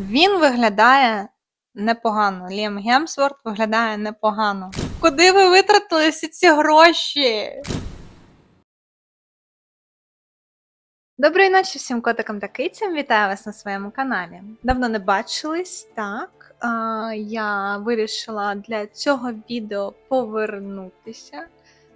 Він виглядає непогано. Ліам Гемсворт виглядає непогано. Куди ви витратили всі ці гроші? Доброї ночі всім котикам та кицям. Вітаю вас на своєму каналі. Давно не бачились, так. Я вирішила для цього відео повернутися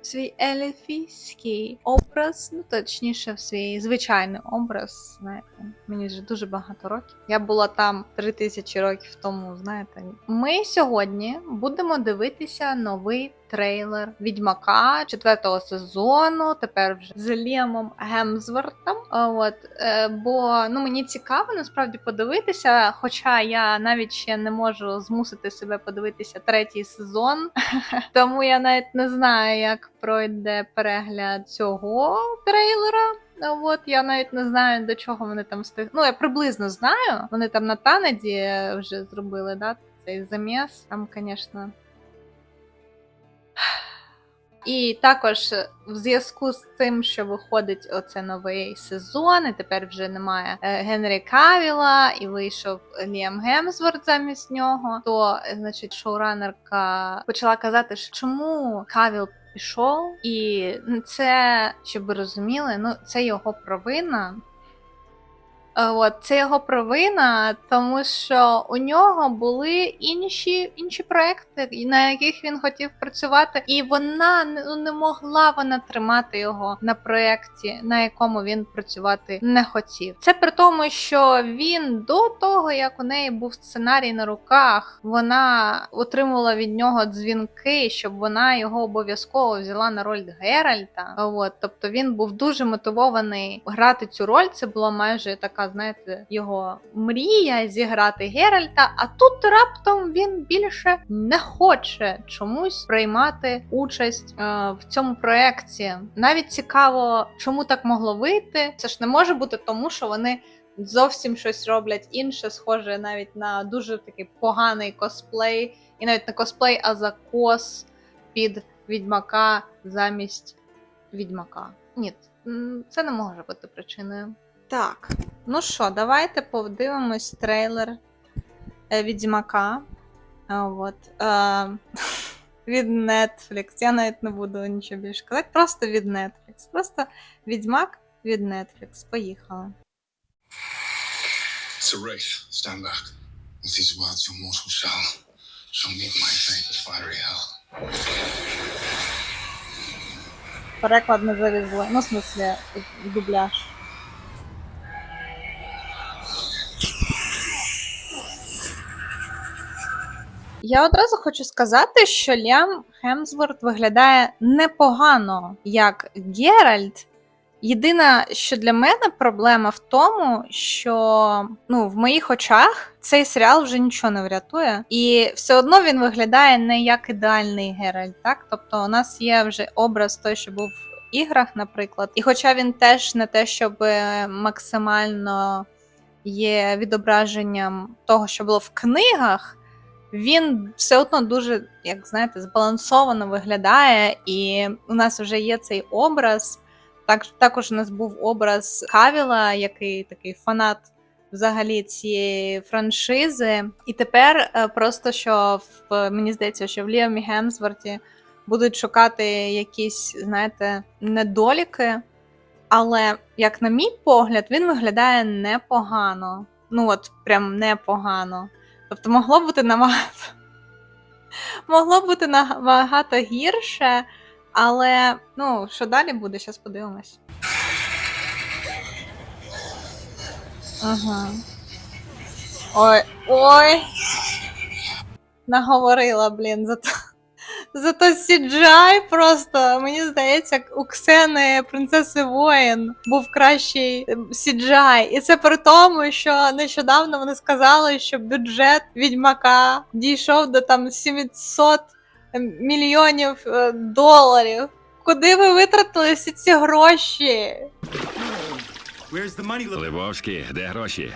свій еліфійський образ, ну точніше, в свій звичайний образ. Знаєте, мені вже дуже багато років. Я була там 3000 років тому, знаєте. Ми сьогодні будемо дивитися новий трейлер Відьмака четвертого сезону. Тепер вже з Ліамом Гемзвортом. От е, бо ну мені цікаво насправді подивитися. Хоча я навіть ще не можу змусити себе подивитися третій сезон, тому я навіть не знаю, як пройде перегляд цього трейлера. Ну, От я навіть не знаю, до чого вони там встиг. Ну, я приблизно знаю. Вони там на Танеді вже зробили, да, цей заміс. Там, звісно. І також в зв'язку з цим, що виходить оце новий сезон, і тепер вже немає е, Генрі Кавіла, і вийшов Ліам Гемсворт замість нього, то значить шоуранерка почала казати, що чому Кавіл пішов, і це, щоб ви розуміли, ну це його провина. Е, От, це його провина, тому що у нього були інші, інші проекти, на яких він хотів працювати, і вона ну, не могла вона тримати його на проєкті, на якому він працювати не хотів. Це при тому, що він до того, як у неї був сценарій на руках, вона отримувала від нього дзвінки, щоб вона його обов'язково взяла на роль Геральта. От, тобто він був дуже мотивований грати цю роль. Це була майже така, знаєте, його мрія зіграти Геральта. А тут раптом він більше не хоче чомусь приймати участь е, в цьому проєкті. Навіть цікаво, чому так могло вийти. Це ж не може бути тому, що вони. Зовсім щось роблять інше, схоже навіть на дуже такий поганий косплей, і навіть не косплей, а закос під відьмака замість відьмака. Ні, це не може бути причиною. Так, ну що, давайте подивимось трейлер е, Відьмака. От, е, від Netflix. Я навіть не буду нічого більше казати. Просто від Netflix. Просто Відьмак від Netflix. Поїхали. It's a race. Stand back. With these words, your mortal shall shall meet my fate as fiery hell. Переклад не завезли. Ну, в смысле, дубляж. Я одразу хочу сказати, що Лям Хемсворт виглядає непогано як Геральт. Єдине, що для мене проблема в тому, що ну, в моїх очах цей серіал вже нічого не врятує, і все одно він виглядає не як ідеальний Геральт. Так, тобто, у нас є вже образ той, що був в іграх, наприклад, і хоча він теж не те, щоб е, максимально є відображенням того, що було в книгах. Він все одно дуже, як знаєте, збалансовано виглядає, і у нас вже є цей образ. Так, також у нас був образ Кавіла, який такий фанат взагалі цієї франшизи. І тепер е, просто що в мені здається, що в Ліамі Гемсворті будуть шукати якісь, знаєте, недоліки. Але, як на мій погляд, він виглядає непогано. Ну, от, прям непогано. Тобто могло бути набагато. Могло бути набагато гірше, але ну, що далі буде, зараз подивимось. Ага. Ой, ой. Наговорила, блін, зато. Зато CGI просто, мені здається, у Ксени принцеси воїн був кращий ем, CGI. І це при тому, що нещодавно вони сказали, що бюджет відьмака дійшов до там 700 мільйонів е, доларів. Куди ви витратили всі ці гроші? Левовський, де гроші?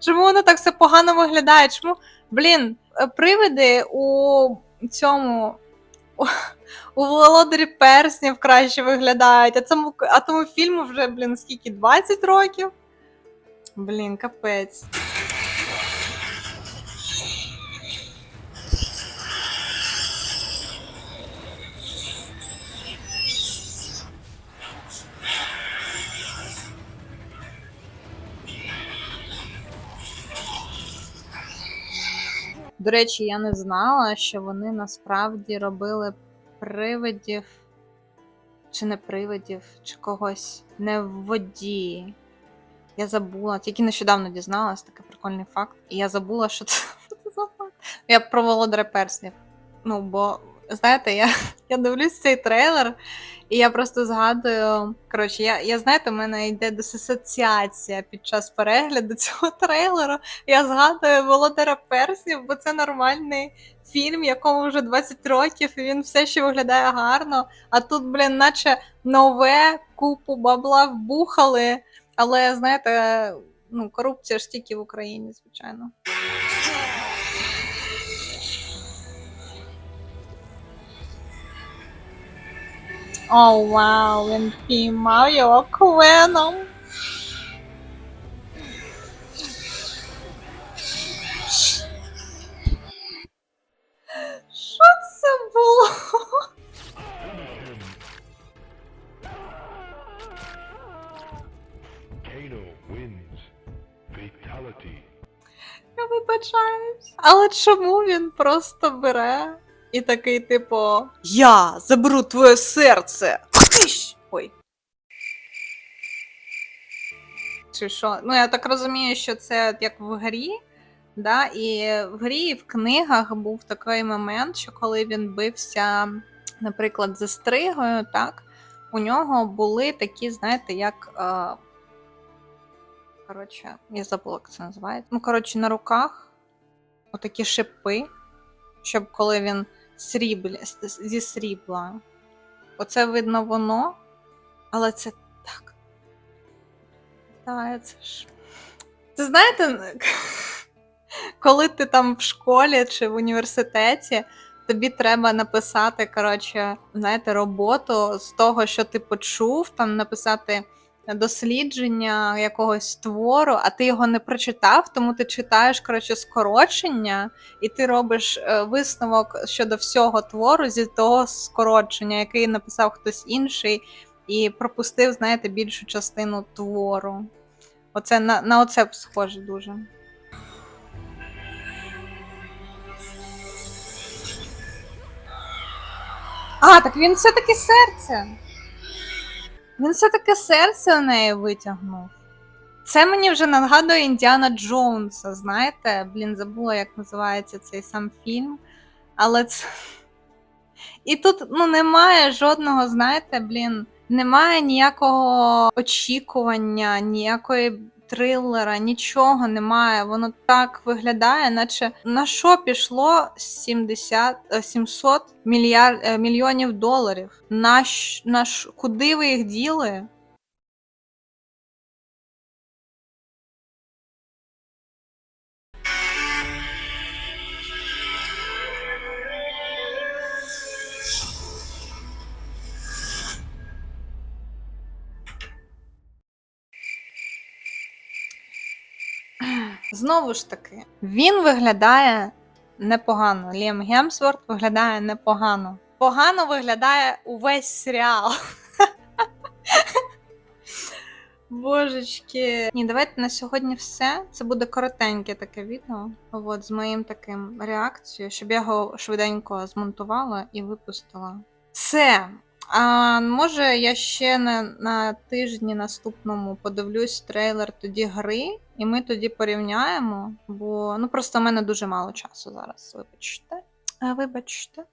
Чому воно так все погано виглядає? Чому, блін, е, привиди у цьому. У, володарі перснів краще виглядають, а цьому, а тому фільму вже, блін, скільки? 20 років? Блін, капець. До речі, я не знала, що вони насправді робили привидів, чи не привидів, чи когось не в воді. Я забула, тільки нещодавно дізналась, такий прикольний факт. І я забула, що це, за факт. Я про володаря перснів. Ну, бо, знаєте, я, я дивлюсь цей трейлер, і я просто згадую. Коротше, я, я знаєте, у мене йде дисоціація під час перегляду цього трейлеру. Я згадую володаря перснів, бо це нормальний фільм, якому вже 20 років, і він все ще виглядає гарно. А тут, блін, наче нове купу бабла вбухали. Але знаєте, ну, корупція ж тільки в Україні, звичайно. О, вау, він піймав його квеном. Що це було? Я вибачаюсь. Але чому він просто бере і такий, типу, Я заберу твоє серце. Ой. Чи що? Ну, я так розумію, що це як в грі. Да? І в грі і в книгах був такий момент, що коли він бився, наприклад, за стригою, так, у нього були такі, знаєте, як. Е... Коротше, я забула, як це називається. Ну, коротше, на руках отакі шипи, щоб коли він сріблі, зі срібла. Оце видно воно, але це так. Та, це ж. Ти знаєте, коли ти там в школі чи в університеті, тобі треба написати, коротше, знаєте, роботу з того, що ти почув, там написати дослідження якогось твору, а ти його не прочитав, тому ти читаєш коротше скорочення, і ти робиш е, висновок щодо всього твору зі того скорочення, який написав хтось інший, і пропустив, знаєте, більшу частину твору. Оце на, на оце схоже дуже. А, так він все-таки серце. Він все-таки серце у неї витягнув. Це мені вже нагадує Індіана Джонса, знаєте? Блін, забула, як називається цей сам фільм. Але це. І тут ну, немає жодного, знаєте, блін, немає ніякого очікування, ніякої трилера, нічого немає. Воно так виглядає, наче на що пішло 70, е, 700 мільярд, мільйонів доларів? На, на куди ви їх діли? Знову ж таки, він виглядає непогано. Ліам Гемсворт виглядає непогано. Погано виглядає увесь серіал. Божечки. Ні, давайте на сьогодні все. Це буде коротеньке таке відео. От, з моїм таким реакцією, щоб я його швиденько змонтувала і випустила. Все. А може я ще на, на тижні наступному подивлюсь трейлер тоді гри, і ми тоді порівняємо, бо ну просто в мене дуже мало часу зараз. Вибачте. Е, Вибачте.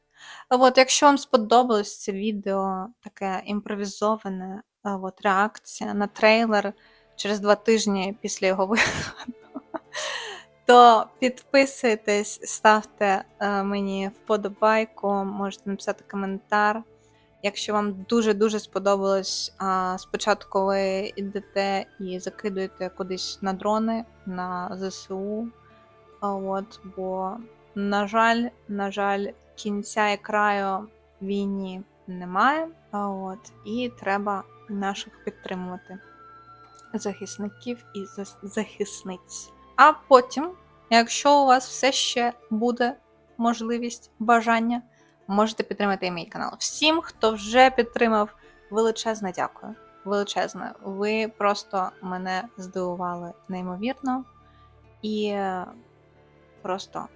От, якщо вам сподобалось це відео, таке імпровізоване, е, от, реакція на трейлер через два тижні після його виходу, то підписуйтесь, ставте е, мені вподобайку, можете написати коментар. Якщо вам дуже-дуже сподобалось, а, спочатку ви йдете і закидуєте кудись на дрони, на ЗСУ. А, От, бо, на жаль, на жаль, кінця і краю війні немає. А, От, і треба наших підтримувати захисників і захисниць. А потім, якщо у вас все ще буде можливість, бажання, можете підтримати і мій канал. Всім, хто вже підтримав, величезне дякую. Величезне. Ви просто мене здивували неймовірно. І е, просто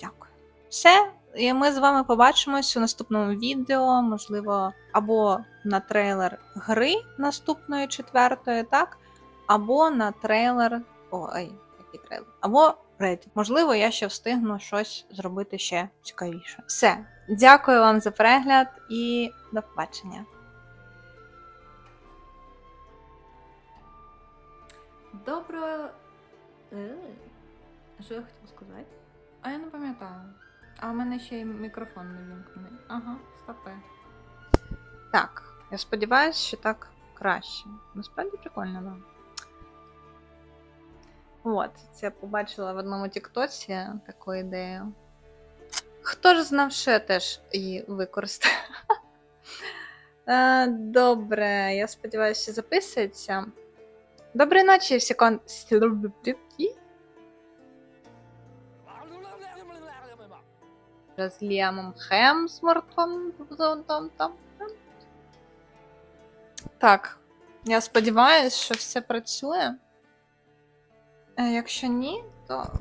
Дякую. Все, і ми з вами побачимось у наступному відео, можливо, або на трейлер гри наступної четвертої, так? Або на трейлер. Ой, який трейлер? Або Reddit. Можливо, я ще встигну щось зробити ще цікавіше. Все, дякую вам за перегляд і до побачення. Доброго. Е, Що я хотіла сказати? А я не пам'ятаю. А в мене ще й мікрофон не вімкнений. Ага, стопе. Так, я сподіваюся, що так краще. Насправді прикольно, да. От, це я побачила в одному тіктоці таку ідею. Хто ж знав, що я теж її використаю? Е, Добре, я сподіваюся, що записується. Доброї ночі, всі кон... з Ліамом Хемсмортом. Так, я сподіваюся, що все працює. Е, Якщо ні, то.